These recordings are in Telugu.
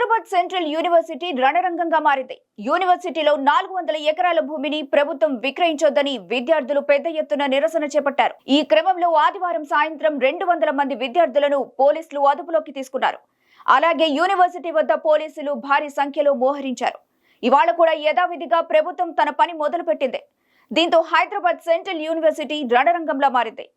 హైదరాబాద్ సెంట్రల్ యూనివర్సిటీ రణరంగంగా మారింది. యూనివర్సిటీలో నాలుగు వందల ఎకరాల భూమిని ప్రభుత్వం విక్రయించొద్దని విద్యార్థులు పెద్ద ఎత్తున నిరసన చేపట్టారు. ఈ క్రమంలో ఆదివారం సాయంత్రం రెండు వందల మంది విద్యార్థులను పోలీసులు అదుపులోకి తీసుకున్నారు. అలాగే యూనివర్సిటీ వద్ద పోలీసులు భారీ సంఖ్యలో మోహరించారు. ఇవాళ కూడా యథావిధిగా ప్రభుత్వం తన పని మొదలుపెట్టింది. దీంతో హైదరాబాద్ సెంట్రల్ యూనివర్సిటీ రణరంగంలా మారింది.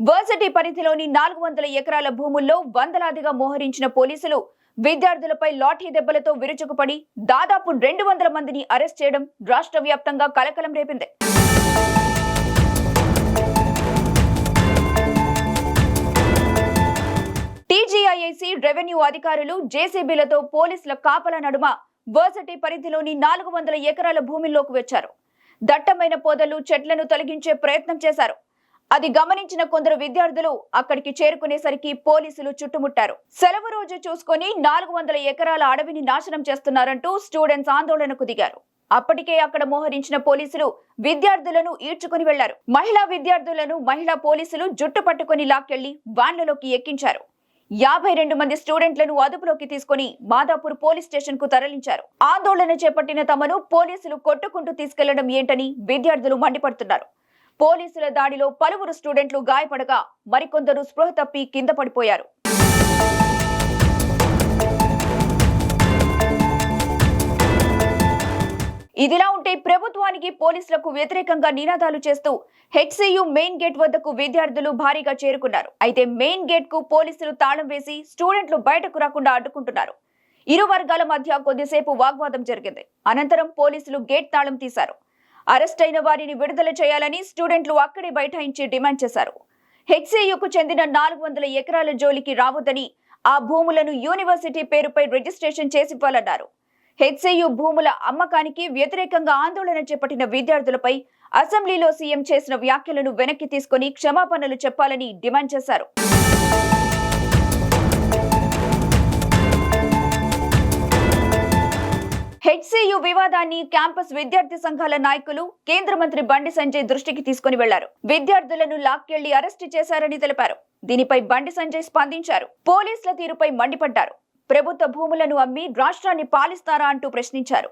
వర్సిటీ పరిధిలోని నాలుగు వందల ఎకరాల భూముల్లో వందలాదిగా మోహరించిన పోలీసులు విద్యార్థులపై లాఠీ దెబ్బలతో విరుచుకుపడి దాదాపు రెండు వందల మందిని అరెస్ట్ చేయడం రాష్ట్ర వ్యాప్తంగా కలకలం రేపింది. టీజీఐఐసి రెవెన్యూ అధికారులు జేసీబీలతో పోలీసుల కాపల నడుమ వర్సిటీ పరిధిలోని నాలుగు వందల ఎకరాల భూమిలోకి వచ్చారు. దట్టమైన పొదలు చెట్లను తొలగించే ప్రయత్నం చేశారు. అది గమనించిన కొందరు విద్యార్థులు అక్కడికి చేరుకునేసరికి పోలీసులు చుట్టుముట్టారు. సెలవు రోజు చూసుకొని నాలుగు వందల ఎకరాల అడవిని నాశనం చేస్తున్నారంటూ స్టూడెంట్స్ ఆందోళనకు దిగారు. అప్పటికే అక్కడ మోహరించిన పోలీసులు విద్యార్థులను ఈడ్చుకుని వెళ్ళారు. మహిళా విద్యార్థులను మహిళా పోలీసులు జుట్టు పట్టుకుని లాక్కెళ్ళి వాన్లలోకి ఎక్కించారు. యాభై రెండు మంది స్టూడెంట్లను అదుపులోకి తీసుకుని మాదాపూర్ పోలీస్ స్టేషన్కు తరలించారు. ఆందోళన చేపట్టిన తమను పోలీసులు కొట్టుకుంటూ తీసుకెళ్ళడం ఏంటని విద్యార్థులు మండిపడుతున్నారు. పోలీసుల దాడిలో పలువురు స్టూడెంట్లు గాయపడగా మరికొందరు స్పృహ తప్పి కింద పడిపోయారు. ఇదిలా ఉంటే ప్రభుత్వానికి పోలీసులకు వ్యతిరేకంగా నినాదాలు చేస్తూ హెచ్సియు మెయిన్ గేట్ వద్దకు విద్యార్థులు భారీగా చేరుకున్నారు. అయితే మెయిన్ గేట్కు పోలీసులు తాళం వేసి స్టూడెంట్లు బయటకు రాకుండా అడ్డుకుంటున్నారు. ఇరు వర్గాల మధ్య కొద్దిసేపు వాగ్వాదం జరిగింది. అనంతరం పోలీసులు గేట్ తాళం తీశారు. అరెస్ట్ అయిన వారిని విడుదల చేయాలని స్టూడెంట్లు అక్కడే బైఠాయించి డిమాండ్ చేశారు. హెచ్సియుకు చెందిన నాలుగు వందల ఎకరాల జోలికి రావద్దని ఆ భూములను యూనివర్సిటీ పేరుపై రిజిస్ట్రేషన్ చేసివ్వాలన్నారు హెచ్సియు భూముల అమ్మకానికి వ్యతిరేకంగా ఆందోళన చేపట్టిన విద్యార్థులపై అసెంబ్లీలో సీఎం చేసిన వ్యాఖ్యలను వెనక్కి తీసుకుని క్షమాపణలు చెప్పాలని డిమాండ్ చేశారు. వివాదాన్ని క్యాంపస్ విద్యార్థి సంఘాల నాయకులు కేంద్ర మంత్రి బండి సంజయ్ దృష్టికి తీసుకుని వెళ్ళారు. విద్యార్థులను లాక్కెళ్ళి అరెస్టు చేశారని తెలిపారు. దీనిపై బండి సంజయ్ స్పందించారు. పోలీసుల తీరుపై మండిపడ్డారు. ప్రభుత్వ భూములను అమ్మి రాష్ట్రాన్ని పాలిస్తారా అంటూ ప్రశ్నించారు.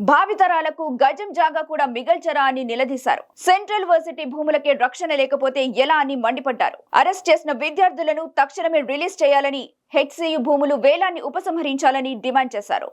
భావితరాలకు గజం జాగా కూడా మిగల్చరా అని నిలదీశారు. సెంట్రల్ వర్సిటీ భూములకే రక్షణ లేకపోతే ఎలా అని మండిపడ్డారు. అరెస్ట్ చేసిన విద్యార్థులను తక్షణమే రిలీజ్ చేయాలని హెచ్సియు భూములు వేలాన్ని ఉపసంహరించాలని డిమాండ్ చేశారు.